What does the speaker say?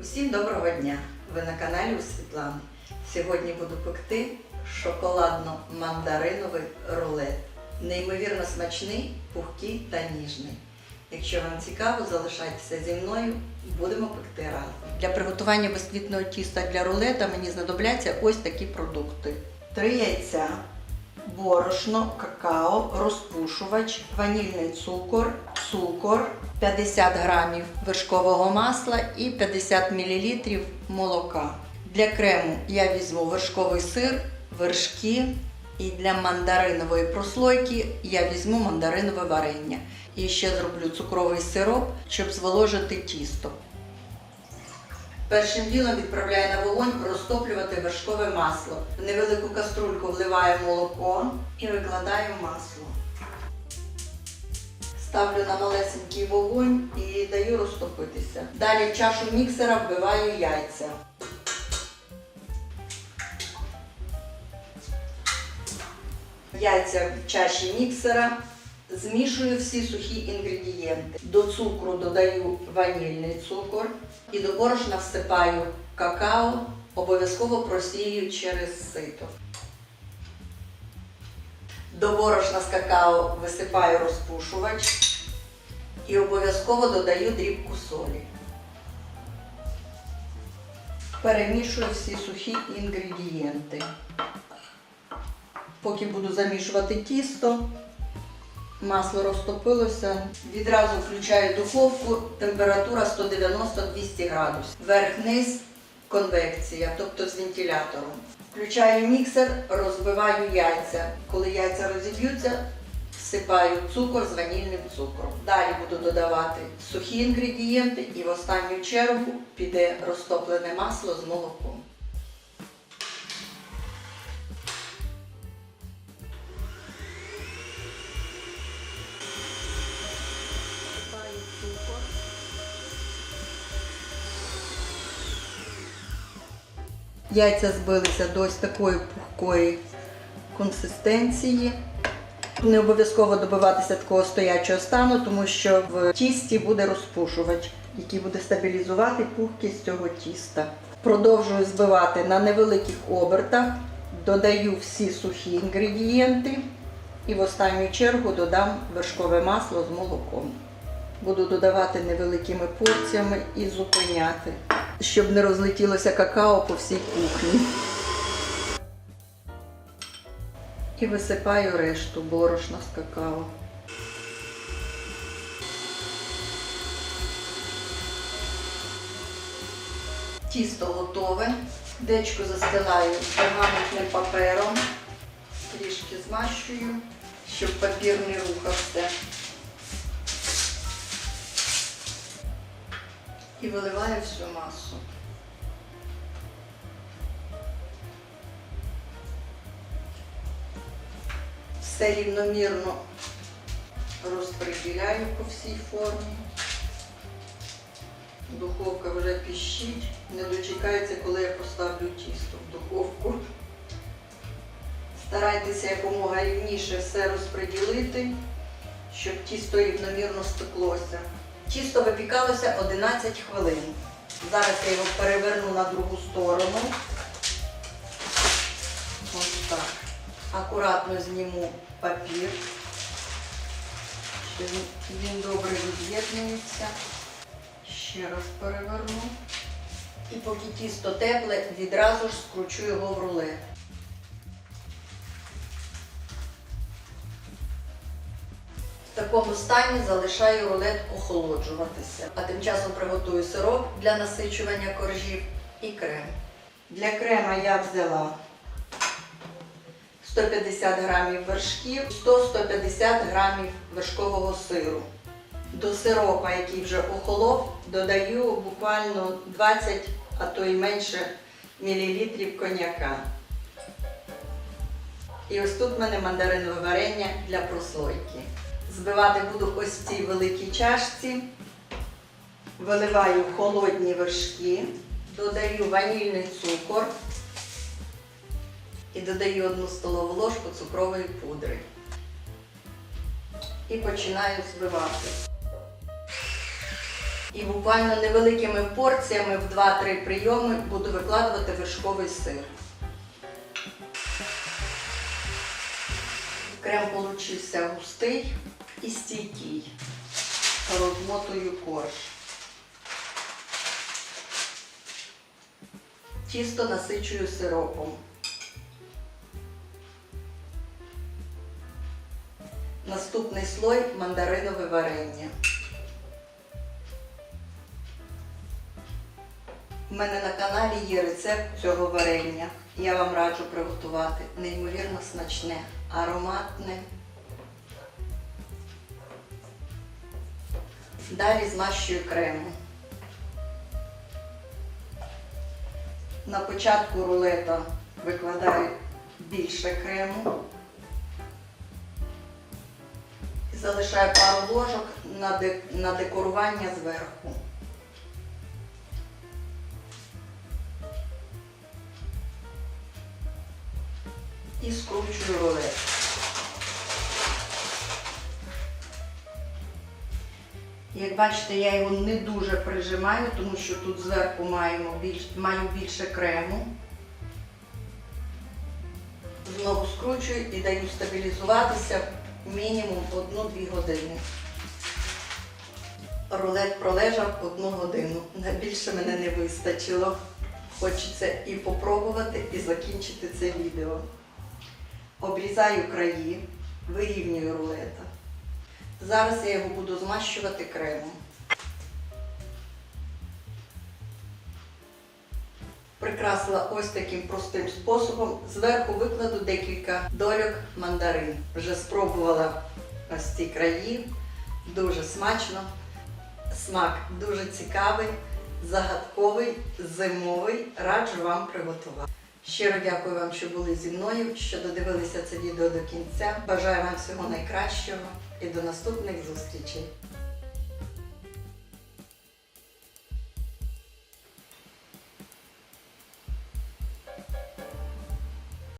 Усім доброго дня! Ви на каналі у Світлани. Сьогодні буду пекти шоколадно-мандариновий рулет. Неймовірно смачний, пухкий та ніжний. Якщо вам цікаво, залишайтеся зі мною, будемо пекти разом. Для приготування безквітного тіста для рулета мені знадобляться ось такі продукти: 3 яйця, борошно, какао, розпушувач, ванільний цукор, цукор, 50 грамів вершкового масла і 50 мл молока. Для крему я візьму вершковий сир, вершки. І для мандаринової прослойки я візьму мандаринове варення. І ще зроблю цукровий сироп, щоб зволожити тісто. Першим ділом відправляю на вогонь розтоплювати вершкове масло. В невелику каструльку вливаю молоко і викладаю масло. Ставлю на малесенький вогонь і даю розтопитися. Далі в чашу міксера вбиваю яйця. Яйця в чаші міксера. Змішую всі сухі інгредієнти. До цукру додаю ванільний цукор і до борошна всипаю какао, обов'язково просію через сито. До борошна з какао висипаю розпушувач і обов'язково додаю дрібку солі. Перемішую всі сухі інгредієнти. Поки буду замішувати тісто, масло розтопилося. Відразу включаю духовку, температура 190-200 градусів. Верх-низ конвекція, тобто з вентилятором. Включаю міксер, розбиваю яйця. Коли яйця розіб'ються, всипаю цукор з ванільним цукром. Далі буду додавати сухі інгредієнти і в останню чергу піде розтоплене масло з молоком. Яйця збилися до ось такої пухкої консистенції. Не обов'язково добиватися такого стоячого стану, тому що в тісті буде розпушувач, який буде стабілізувати пухкість цього тіста. Продовжую збивати на невеликих обертах, додаю всі сухі інгредієнти і в останню чергу додам вершкове масло з молоком. Буду додавати невеликими порціями і зупиняти, щоб не розлетілося какао по всій кухні. І висипаю решту борошна з какао. Тісто готове. Дечко застилаю пергаментним папером, трішки змащую, щоб папір не рухався. І виливаю всю масу. Все рівномірно розподіляю по всій формі. Духовка вже піщить, не дочекається, коли я поставлю тісто в духовку. Старайтеся якомога рівніше все розподілити, щоб тісто рівномірно спеклося. Тісто випікалося 11 хвилин. Зараз я його переверну на другу сторону. Ось так. Акуратно зніму папір, він добре від'єднується. Ще раз переверну. І поки тісто тепле, відразу ж скручу його в рулет. В такому стані залишаю рулет охолоджуватися. А тим часом приготую сироп для насичування коржів і крем. Для крема я взяла 150 грамів вершків, 100-150 грамів вершкового сиру. До сиропа, який вже охолов, додаю буквально 20, а то й менше мілілітрів коньяка. І ось тут в мене мандаринове варення для прослойки. Збивати буду ось в цій великій чашці. Виливаю холодні вершки, додаю ванільний цукор і додаю одну столову ложку цукрової пудри. І починаю збивати. І буквально невеликими порціями в 2-3 прийоми буду викладувати вершковий сир. Крем получився густий і стійкий. Розмотую корж. Тісто насичую сиропом. Наступний слой мандаринове варення. У мене на каналі є рецепт цього варення. Я вам раджу приготувати. Неймовірно смачне, ароматне. Далі змащую кремом. На початку рулета викладаю більше крему. І залишаю пару ложок на, декорування зверху. І скручую рулет. Як бачите, я його не дуже прижимаю, тому що тут зверху маємо більш, маю більше крему. Знову скручую і даю стабілізуватися мінімум 1-2 години. Рулет пролежав одну годину. На більше мене не вистачило. Хочеться і попробувати, і закінчити це відео. Обрізаю краї, вирівнюю рулета. Зараз я його буду змащувати кремом. Прикрасила ось таким простим способом. Зверху викладу декілька дольок мандарин. Вже спробувала ось ці краї. Дуже смачно. Смак дуже цікавий, загадковий, зимовий. Раджу вам приготувати. Щиро дякую вам, що були зі мною, що додивилися це відео до кінця. Бажаю вам всього найкращого і до наступних зустрічей.